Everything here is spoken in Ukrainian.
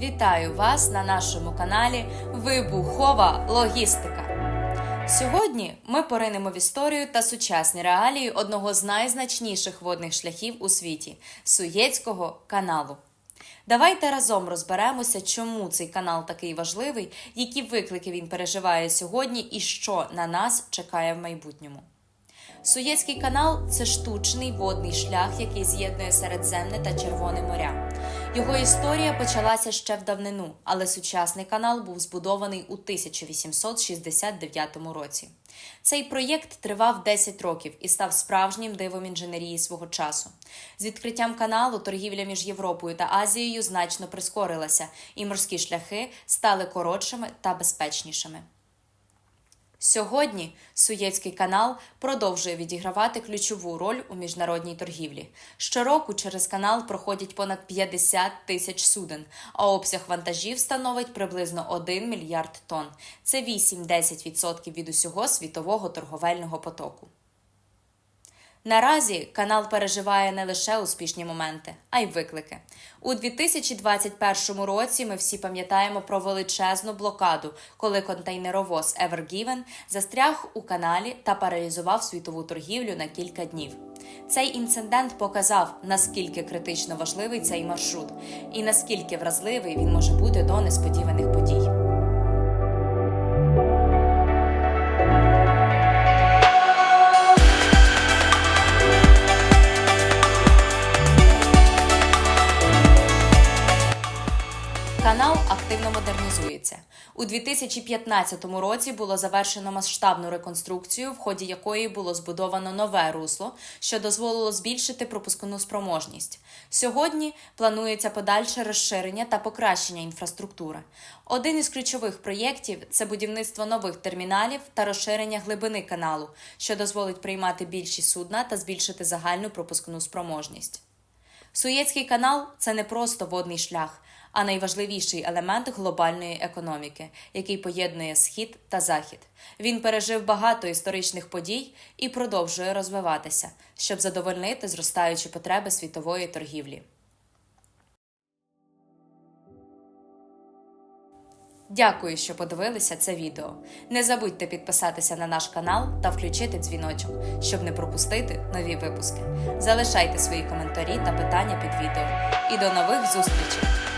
Вітаю вас на нашому каналі Вибухова логістика. Сьогодні ми поринемо в історію та сучасні реалії одного з найзначніших водних шляхів у світі Суєцького каналу. Давайте разом розберемося, чому цей канал такий важливий, які виклики він переживає сьогодні і що на нас чекає в майбутньому. Суєцький канал це штучний водний шлях, який з'єднує Середземне та Червоне моря. Його історія почалася ще в давнину, але сучасний канал був збудований у 1869 році. Цей проєкт тривав 10 років і став справжнім дивом інженерії свого часу. З відкриттям каналу торгівля між Європою та Азією значно прискорилася, і морські шляхи стали коротшими та безпечнішими. Сьогодні Суєцький канал продовжує відігравати ключову роль у міжнародній торгівлі. Щороку через канал проходять понад 50 тисяч суден, а обсяг вантажів становить приблизно 1 мільярд тонн. Це 8-10% від усього світового торговельного потоку. Наразі канал переживає не лише успішні моменти, а й виклики. У 2021 році ми всі пам'ятаємо про величезну блокаду, коли контейнеровоз Ever застряг у каналі та паралізував світову торгівлю на кілька днів. Цей інцидент показав, наскільки критично важливий цей маршрут і наскільки вразливий він може бути до несподіваних подій. Канал активно модернізується. У 2015 році було завершено масштабну реконструкцію, в ході якої було збудовано нове русло, що дозволило збільшити пропускну спроможність. Сьогодні планується подальше розширення та покращення інфраструктури. Один із ключових проєктів це будівництво нових терміналів та розширення глибини каналу, що дозволить приймати більші судна та збільшити загальну пропускну спроможність. Суєцький канал це не просто водний шлях, а найважливіший елемент глобальної економіки, який поєднує схід та захід. Він пережив багато історичних подій і продовжує розвиватися, щоб задовольнити зростаючі потреби світової торгівлі. Дякую, що подивилися це відео. Не забудьте підписатися на наш канал та включити дзвіночок, щоб не пропустити нові випуски. Залишайте свої коментарі та питання під відео. І до нових зустрічей!